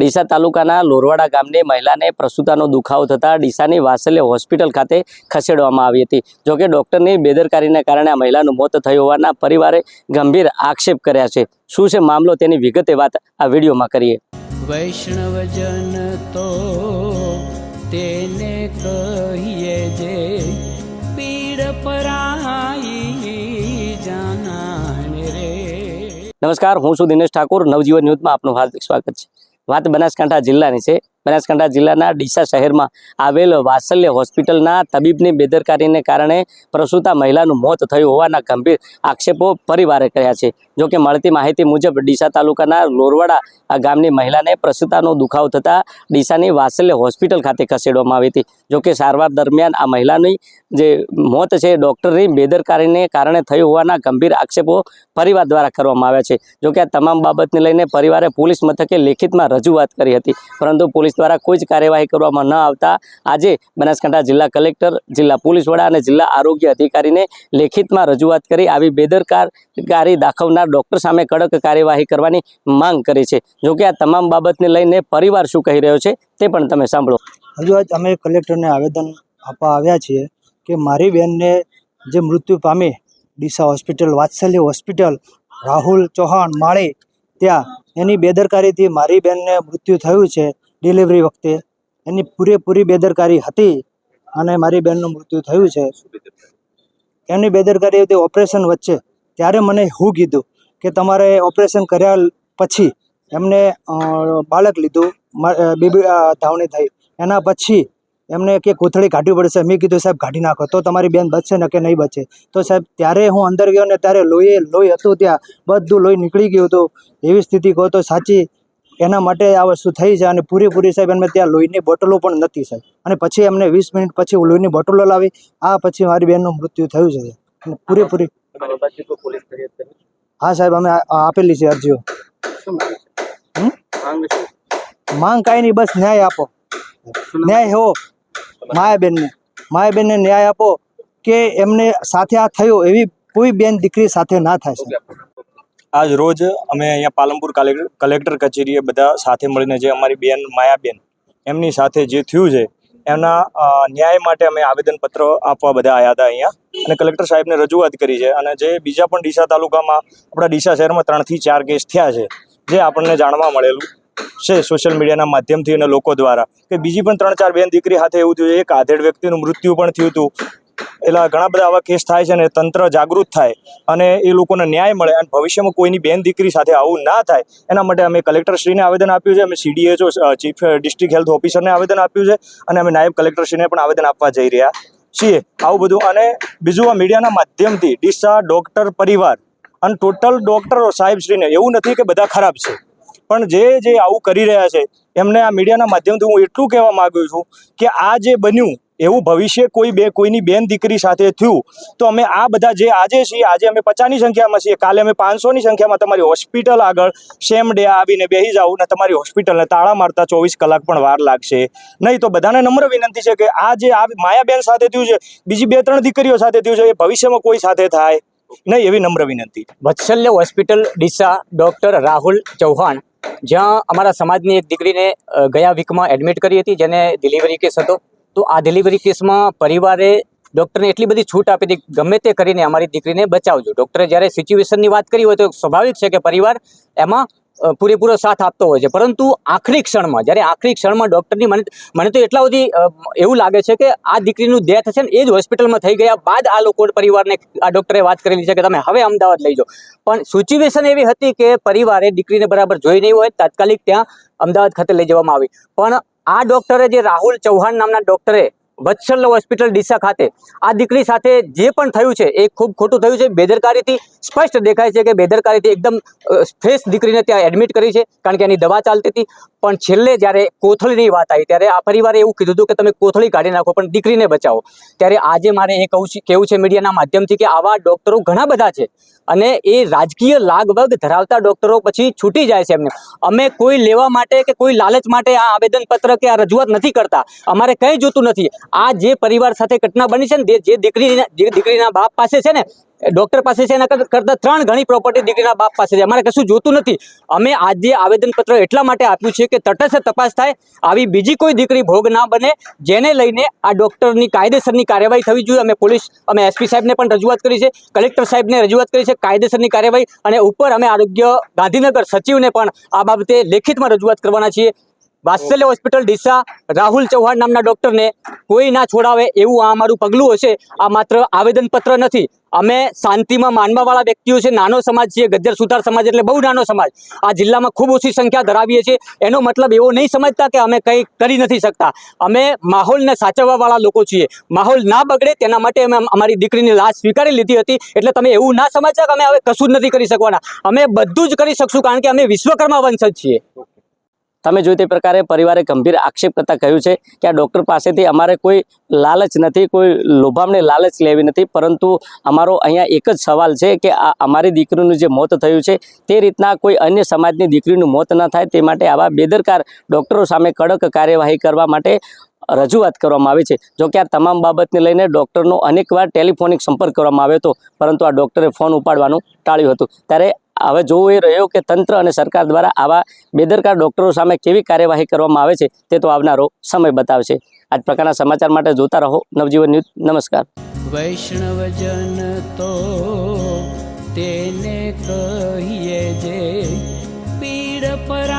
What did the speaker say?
ડીસા તાલુકાના લોરવાડા ગામની મહિલાને પ્રસૂતાનો દુખાવો થતાં ડીસાની વાસલ્ય હોસ્પિટલ ખાતે ખસેડવામાં આવી હતી. જોકે ડૉક્ટરની બેદરકારીને કારણે આ મહિલાનું મોત થયું હોવાના પરિવારે ગંભીર આક્ષેપ કર્યા છે. શું છે મામલો તેની વિગતે વાત આ વિડીયોમાં કરીએ. વૈષ્ણવજન તો તેને કહીએ જે પીડ પરાઈ જાનાને રે. નમસ્કાર હું છું દિનેશ ઠાકોર. નવજીવન ન્યૂઝમાં આપનું હાર્દિક સ્વાગત છે. વાત બનાસકાંઠા જિલ્લાની છે. બનાસકાંઠા જિલ્લાના ડીસા શહેરમાં આવેલ વાસલ્ય હોસ્પિટલના તબીબની બેદરકારીને કારણે પ્રસૂતા મહિલાનું મોત થયું હોવાના ગંભીર આક્ષેપો પરિવારે કર્યા છે. જોકે મળતી માહિતી મુજબ ડીસા તાલુકાના લોરવાડા ગામની મહિલાને પ્રસૂતાનો દુખાવો થતાં ડીસાની વાસલ્ય હોસ્પિટલ ખાતે ખસેડવામાં આવી હતી. જોકે સારવાર દરમિયાન આ મહિલાની જે મોત છે ડૉક્ટરની બેદરકારીને કારણે થયું હોવાના ગંભીર આક્ષેપો પરિવાર દ્વારા કરવામાં આવ્યા છે. જોકે આ તમામ બાબતને લઈને પરિવારે પોલીસ મથકે લેખિતમાં રજૂઆત કરી હતી. પરંતુ પોલીસ દ્વારા કોઈ જ કાર્યવાહી કરવામાં ન આવતા. આજે બનાસકાંઠા જિલ્લા કલેક્ટર, જિલ્લા પોલીસ વડા અને જિલ્લા આરોગ્ય અધિકારીને લેખિતમાં રજૂઆત કરી આવી બેદરકારી દાખવનાર ડૉક્ટર સામે કડક કાર્યવાહી કરવાની માંગ કરી છે. જોકે આ તમામ બાબતને લઈને પરિવાર શું કહી રહ્યો છે તે પણ તમે સાંભળો. હજુ આજ અમે કલેક્ટરને આવેદન આપવા આવ્યા છીએ કે મારી બહેનને જે મૃત્યુ પામી ડીસા હોસ્પિટલ, વાત્સલ્ય હોસ્પિટલ, રાહુલ ચૌહાણ માળી, ત્યાં એની બેદરકારીથી મારી બહેનને મૃત્યુ થયું છે. ડિલિવરી વખતે એની પૂરેપૂરી બેદરકારી હતી અને મારી બહેનનું મૃત્યુ થયું છે. એની બેદરકારી હતી ઓપરેશન વચ્ચે. ત્યારે મને હું કીધું કે તમારે ઓપરેશન કર્યા પછી એમને બાળક લીધું બીબી ધાવણી થઈ. એના પછી એમને કે કોથળી કાઢવી પડશે. મેં કીધું, સાહેબ, કાઢી નાખો. તો તમારી બેન બચશે ને કે નહીં બચે? તો સાહેબ, ત્યારે હું અંદર ગયો ને ત્યારે લોહી લોહી હતું ત્યાં. બધું લોહી નીકળી ગયું હતું. એવી સ્થિતિ કહો તો સાચી. એના માટે આ વસ્તુ થઈ છે અને પૂરેપૂરી સાહેબ એમને ત્યાં લોહીની બોટલો પણ નથી સાહેબ. અને પછી એમને વીસ મિનિટ પછી લોહીની બોટલો લાવી, આ પછી મારી બહેનનું મૃત્યુ થયું છે. પૂરેપૂરી હા સાહેબ, અમે આપેલી છે અરજીઓ. માંગ કાંઈ નહીં, બસ ન્યાય આપો. ન્યાય હો. માયાબેનને. માયાબેનને ન્યાય આપો કે એમને સાથે આ થયો એવી કોઈ બેન દીકરી સાથે ના થાય છે આજ રોજ અમે અહીંયા પાલનપુર કલેક્ટર કચેરીએ બધા સાથે મળીને જે અમારી બેન માયાબેન, એમની સાથે જે થયું છે એમના ન્યાય માટે અમે આવેદનપત્ર આપવા બધા આવ્યા હતા અહીંયા. અને કલેક્ટર સાહેબને રજૂઆત કરી છે. અને જે બીજા પણ ડીસા તાલુકામાં, આપણા ડીસા શહેરમાં ત્રણથી ચાર કેસ થયા છે, જે આપણને જાણવા મળેલું છે સોશિયલ મીડિયાના માધ્યમથી અને લોકો દ્વારા. કે બીજી પણ ત્રણ ચાર બેન દીકરી સાથે એવું થયું એક આધેડ વ્યક્તિનું મૃત્યુ પણ થયું હતું. એટલે ઘણા બધા આવા કેસ થાય છે અને તંત્ર જાગૃત થાય અને એ લોકોને ન્યાય મળે અને ભવિષ્યમાં કોઈની બેન દીકરી સાથે આવું ના થાય, એના માટે અમે કલેક્ટરશ્રીને આવેદન આપ્યું છે, અમે સીડીએચઓ ચીફ ડિસ્ટ્રિક્ટ હેલ્થ ઓફિસરને આવેદન આપ્યું છે અને અમે નાયબ કલેક્ટરશ્રીને પણ આવેદન આપવા જઈ રહ્યા છીએ. આવું બધું અને બીજું આ મીડિયાના માધ્યમથી ડીસા ડૉક્ટર પરિવાર અને ટોટલ ડૉક્ટરો સાહેબશ્રીને, એવું નથી કે બધા ખરાબ છે, પણ જે જે આવું કરી રહ્યા છે, એમને આ મીડિયાના માધ્યમથી હું એટલું કહેવા માગું છું કે આ જે બન્યું એવું ભવિષ્ય કોઈ બે, કોઈની બેન દીકરી સાથે થયું, તો અમે આ બધા જે આજે છીએ, આજે અમે પચાસની સંખ્યામાં છીએ, કાલે અમે પાંચસોની સંખ્યામાં તમારી હોસ્પિટલ આગળ સેમ ડે આવીને બેસી જાવ ને તમારી હોસ્પિટલને તાળા મારતા ચોવીસ કલાક પણ વાર લાગશે. નહીં તો બધાને નમ્ર વિનંતી છે કે આ જે આ માયાબેન સાથે થયું છે, બીજી બે, ત્રણ દીકરીઓ સાથે થયું છે, એ ભવિષ્યમાં કોઈ સાથે થાય? નહીં, એવી નમ્ર વિનંતી. વત્સલ્ય હોસ્પિટલ ડીસા, ડૉક્ટર રાહુલ ચૌહાણ, જ્યાં અમારા સમાજની એક દીકરીને ગયા વીકમાં એડમિટ કરી હતી, જેને ડિલિવરી કેસ હતો. તો આ ડિલિવરી કેસમાં પરિવારે ડૉક્ટરને એટલી બધી છૂટ આપી હતી ગમે તે કરીને અમારી દીકરીને બચાવજો. ડૉક્ટરે જ્યારે સિચ્યુએશનની વાત કરી હોય તો સ્વાભાવિક છે કે પરિવાર એમાં પૂરેપૂરો સાથ આપતો હોય છે. પરંતુ આખરી ક્ષણમાં, જ્યારે આખરી ક્ષણમાં ડૉક્ટરની મને મને તો એટલા બધી એવું લાગે છે કે આ દીકરીનું ડેથ છે ને એ જ હોસ્પિટલમાં થઈ ગયા બાદ આ લોકો પરિવારને, આ ડૉક્ટરે વાત કરેલી છે કે તમે હવે અમદાવાદ લઈ જાઓ. પણ સિચ્યુએશન એવી હતી કે પરિવારે દીકરીને બરાબર જોઈ નહીં હોય, તાત્કાલિક ત્યાં અમદાવાદ ખાતે લઈ જવામાં આવી. પણ આ ડોક્ટરે જે રાહુલ ચૌહાણ નામના ડૉક્ટરે વત્સલ હોસ્પિટલ ડીસા ખાતે. આ દીકરી સાથે જે પણ થયું છે, એ ખૂબ ખોટું થયું છે. બેદરકારીથી સ્પષ્ટ દેખાય છે કે બેદરકારીથી એકદમ ફ્રેશ દીકરીને ત્યાં એડમિટ કરી છે, કારણ કે એની દવા ચાલતી હતી. પણ છેલ્લે જ્યારે કોથળીની વાત આવી, ત્યારે આ પરિવારે એવું કીધું હતું કે તમે કોથળી કાઢી નાખો, પણ દીકરીને બચાવો. ત્યારે આજે મારે એ કહું છે કેવું છે મીડિયાના માધ્યમથી કે આવા ડૉક્ટરો ઘણા બધા છે. અને એ રાજકીય લાગવગ ધરાવતા ડૉક્ટરો પછી છૂટી જાય છે એમને. અમે કોઈ લેવા માટે કે કોઈ લાલચ માટે આ આવેદનપત્ર કે આ રજૂઆત નથી કરતા. અમારે કંઈ જોતું નથી. આ જે પરિવાર સાથે ઘટના બની છે ને, જે- જે દીકરી જે દીકરીના બાપ પાસે છે ને ડોક્ટર પાસે છે એના કરતાં ત્રણ ગણી પ્રોપર્ટી દીકરીના બાપ પાસે છે. અમારે કશું જોતું નથી. અમે આજે આવેદનપત્ર એટલા માટે આપ્યું છે કે તટસ્થ તપાસ થાય, આવી બીજી કોઈ દીકરી ભોગ ના બને, જેને લઈને આ ડોક્ટરની કાયદેસરની કાર્યવાહી થવી જોઈએ. અમે પોલીસ અમે એસપી સાહેબને પણ રજૂઆત કરી છે, કલેક્ટર સાહેબને રજૂઆત કરી છે કાયદેસરની કાર્યવાહી અને ઉપર અમે આરોગ્ય ગાંધીનગર સચિવને પણ આ બાબતે લેખિતમાં રજૂઆત કરવાના છીએ. વાત્સલ્ય હોસ્પિટલ ડીસા રાહુલ ચૌહાણ નામના ડોક્ટરને કોઈ ના છોડાવે એવું આ અમારું પગલું હશે. આ માત્ર આવેદનપત્ર નથી. અમે શાંતિમાં માનવાવાળા વ્યક્તિઓ છે. નાનો સમાજ છીએ. ગજ્જર સુધાર સમાજ એટલે બહુ નાનો સમાજ. આ જિલ્લામાં ખૂબ ઓછી સંખ્યા ધરાવીએ છીએ. એનો મતલબ એવો નહીં સમજતા કે અમે કંઈ કરી નથી શકતા. અમે માહોલને સાચવવાવાળા લોકો છીએ. માહોલ ના બગડે તેના માટે અમે અમારી દીકરીની લાશ સ્વીકારી લીધી હતી. એટલે તમે એવું ના સમજતા કે અમે હવે કશું જ નથી કરી શકવાના. અમે બધું જ કરી શકશું કારણ કે અમે વિશ્વકર્મા વંશજ છીએ. તમે જોઈ તે પ્રકારે પરિવારે ગંભીર આક્ષેપ કરતા કહ્યું છે કે આ ડૉક્ટર પાસેથી અમારે કોઈ લાલચ નથી, કોઈ લોભામણી લાલચ લેવી નથી, પરંતુ અમારો અહીંયા એક જ સવાલ છે કે આ અમારી દીકરીનું જે મોત થયું છે, તે રીતના કોઈ અન્ય સમાજની દીકરીનું મોત ન થાય, તે માટે આવા બેદરકાર ડૉક્ટરો સામે કડક કાર્યવાહી કરવા માટે રજૂઆત કરવામાં આવી છે. જો કે આ તમામ બાબતને લઈને ડૉક્ટરનો અનેકવાર ટેલિફોનિક સંપર્ક કરવામાં આવ્યો હતો, પરંતુ આ ડૉક્ટરે ફોન ઉપાડવાનું ટાળ્યું હતું. ત્યારે હવે જોવું એ રહ્યો કે તંત્ર અને સરકાર દ્વારા આવા બેદરકાર ડૉક્ટરો સામે કેવી કાર્યવાહી કરવામાં આવે છે તે તો આવનારો સમય બતાવશે. આજ પ્રકારના સમાચાર માટે જોતા રહો. નવજીવન ન્યૂઝ, નમસ્કાર. વૈષ્ણવજન તો તેને કહીએ જે પીડ પર